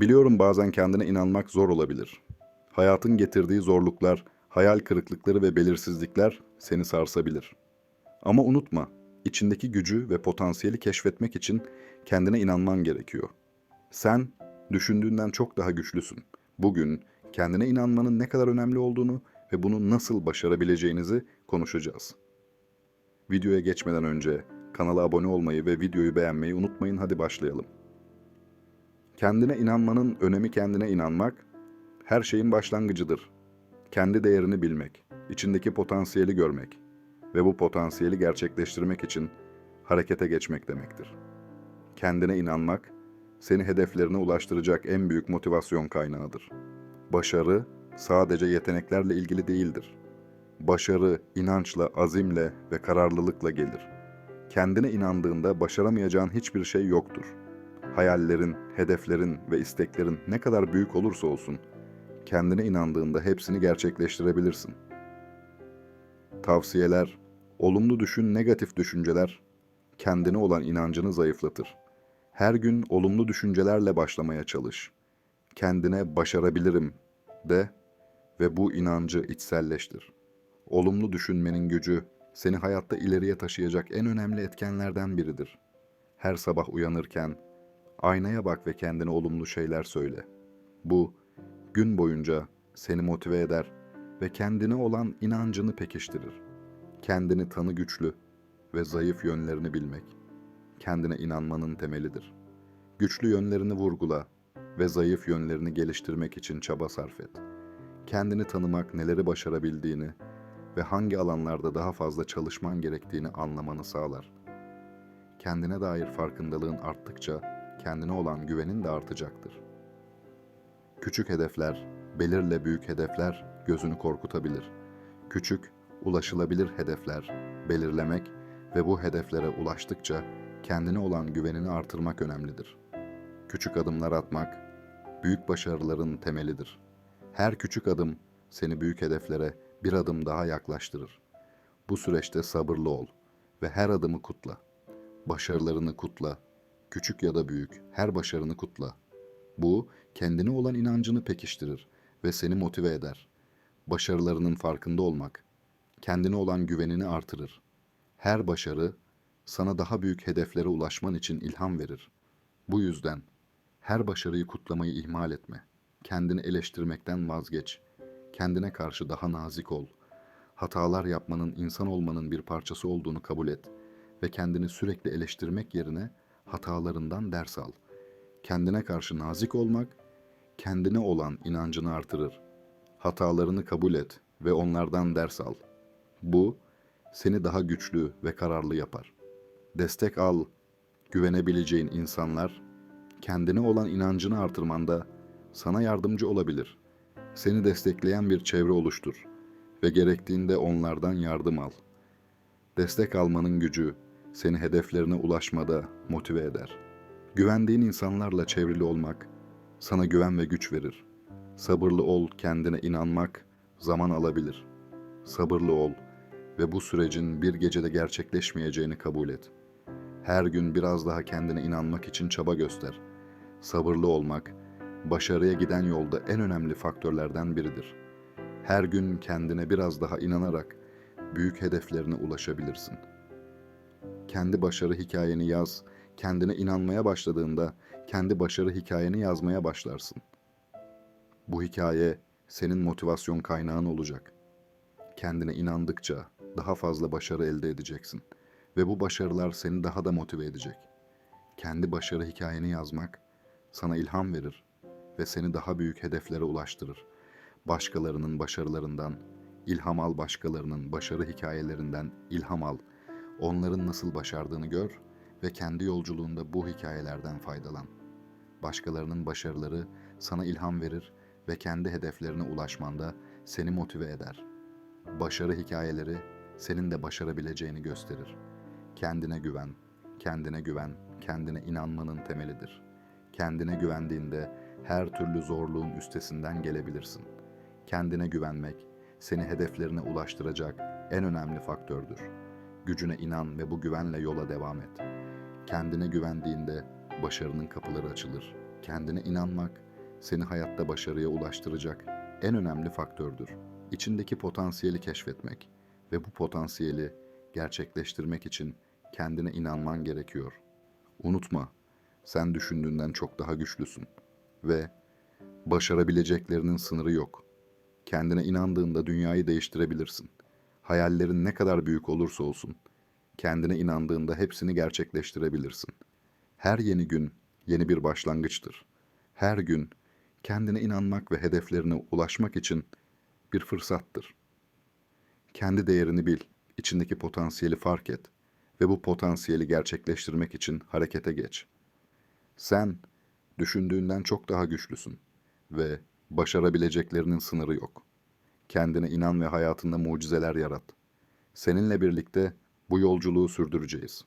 Biliyorum bazen kendine inanmak zor olabilir. Hayatın getirdiği zorluklar, hayal kırıklıkları ve belirsizlikler seni sarsabilir. Ama unutma, içindeki gücü ve potansiyeli keşfetmek için kendine inanman gerekiyor. Sen düşündüğünden çok daha güçlüsün. Bugün kendine inanmanın ne kadar önemli olduğunu ve bunu nasıl başarabileceğinizi konuşacağız. Videoya geçmeden önce kanala abone olmayı ve videoyu beğenmeyi unutmayın. Hadi başlayalım. Kendine inanmanın önemi kendine inanmak, her şeyin başlangıcıdır. Kendi değerini bilmek, içindeki potansiyeli görmek ve bu potansiyeli gerçekleştirmek için harekete geçmek demektir. Kendine inanmak, seni hedeflerine ulaştıracak en büyük motivasyon kaynağıdır. Başarı sadece yeteneklerle ilgili değildir. Başarı inançla, azimle ve kararlılıkla gelir. Kendine inandığında başaramayacağın hiçbir şey yoktur. Hayallerin, hedeflerin ve isteklerin ne kadar büyük olursa olsun, kendine inandığında hepsini gerçekleştirebilirsin. Tavsiyeler, olumlu düşün, negatif düşünceler kendine olan inancını zayıflatır. Her gün olumlu düşüncelerle başlamaya çalış. Kendine başarabilirim de ve bu inancı içselleştir. Olumlu düşünmenin gücü seni hayatta ileriye taşıyacak en önemli etkenlerden biridir. Her sabah uyanırken aynaya bak ve kendine olumlu şeyler söyle. Bu gün boyunca seni motive eder ve kendine olan inancını pekiştirir. Kendini tanı güçlü ve zayıf yönlerini bilmek kendine inanmanın temelidir. Güçlü yönlerini vurgula ve zayıf yönlerini geliştirmek için çaba sarf et. Kendini tanımak neleri başarabildiğini ve hangi alanlarda daha fazla çalışman gerektiğini anlamanı sağlar. Kendine dair farkındalığın arttıkça kendine olan güvenin de artacaktır. Küçük hedefler, belirle büyük hedefler gözünü korkutabilir. Küçük, ulaşılabilir hedefler belirlemek ve bu hedeflere ulaştıkça kendine olan güvenini artırmak önemlidir. Küçük adımlar atmak, büyük başarıların temelidir. Her küçük adım seni büyük hedeflere bir adım daha yaklaştırır. Bu süreçte sabırlı ol ve her adımı kutla. Başarılarını kutla, küçük ya da büyük, her başarını kutla. Bu, kendine olan inancını pekiştirir ve seni motive eder. Başarılarının farkında olmak, kendine olan güvenini artırır. Her başarı, sana daha büyük hedeflere ulaşman için ilham verir. Bu yüzden, her başarıyı kutlamayı ihmal etme. Kendini eleştirmekten vazgeç. Kendine karşı daha nazik ol. Hatalar yapmanın insan olmanın bir parçası olduğunu kabul et ve kendini sürekli eleştirmek yerine hatalarından ders al. Kendine karşı nazik olmak, kendine olan inancını artırır. Hatalarını kabul et ve onlardan ders al. Bu, seni daha güçlü ve kararlı yapar. Destek al, güvenebileceğin insanlar, kendine olan inancını artırmanda sana yardımcı olabilir. Seni destekleyen bir çevre oluştur ve gerektiğinde onlardan yardım al. Destek almanın gücü seni hedeflerine ulaşmada motive eder. Güvendiğin insanlarla çevrili olmak sana güven ve güç verir. Sabırlı ol, kendine inanmak zaman alabilir. Sabırlı ol ve bu sürecin bir gecede gerçekleşmeyeceğini kabul et. Her gün biraz daha kendine inanmak için çaba göster. Sabırlı olmak, başarıya giden yolda en önemli faktörlerden biridir. Her gün kendine biraz daha inanarak büyük hedeflerine ulaşabilirsin. Kendi başarı hikayeni yaz, kendine inanmaya başladığında kendi başarı hikayeni yazmaya başlarsın. Bu hikaye senin motivasyon kaynağın olacak. Kendine inandıkça daha fazla başarı elde edeceksin ve bu başarılar seni daha da motive edecek. Kendi başarı hikayeni yazmak sana ilham verir ve seni daha büyük hedeflere ulaştırır. Başkalarının başarılarından ilham al, başkalarının başarı hikayelerinden ilham al. Onların nasıl başardığını gör ve kendi yolculuğunda bu hikayelerden faydalan. Başkalarının başarıları sana ilham verir ve kendi hedeflerine ulaşmanda seni motive eder. Başarı hikayeleri senin de başarabileceğini gösterir. Kendine güven, kendine güven, kendine inanmanın temelidir. Kendine güvendiğinde her türlü zorluğun üstesinden gelebilirsin. Kendine güvenmek seni hedeflerine ulaştıracak en önemli faktördür. Gücüne inan ve bu güvenle yola devam et. Kendine güvendiğinde başarının kapıları açılır. Kendine inanmak seni hayatta başarıya ulaştıracak en önemli faktördür. İçindeki potansiyeli keşfetmek ve bu potansiyeli gerçekleştirmek için kendine inanman gerekiyor. Unutma, sen düşündüğünden çok daha güçlüsün ve başarabileceklerinin sınırı yok. Kendine inandığında dünyayı değiştirebilirsin. Hayallerin ne kadar büyük olursa olsun, kendine inandığında hepsini gerçekleştirebilirsin. Her yeni gün yeni bir başlangıçtır. Her gün kendine inanmak ve hedeflerine ulaşmak için bir fırsattır. Kendi değerini bil, içindeki potansiyeli fark et ve bu potansiyeli gerçekleştirmek için harekete geç. Sen düşündüğünden çok daha güçlüsün ve başarabileceklerinin sınırı yok. Kendine inan ve hayatında mucizeler yarat. Seninle birlikte bu yolculuğu sürdüreceğiz.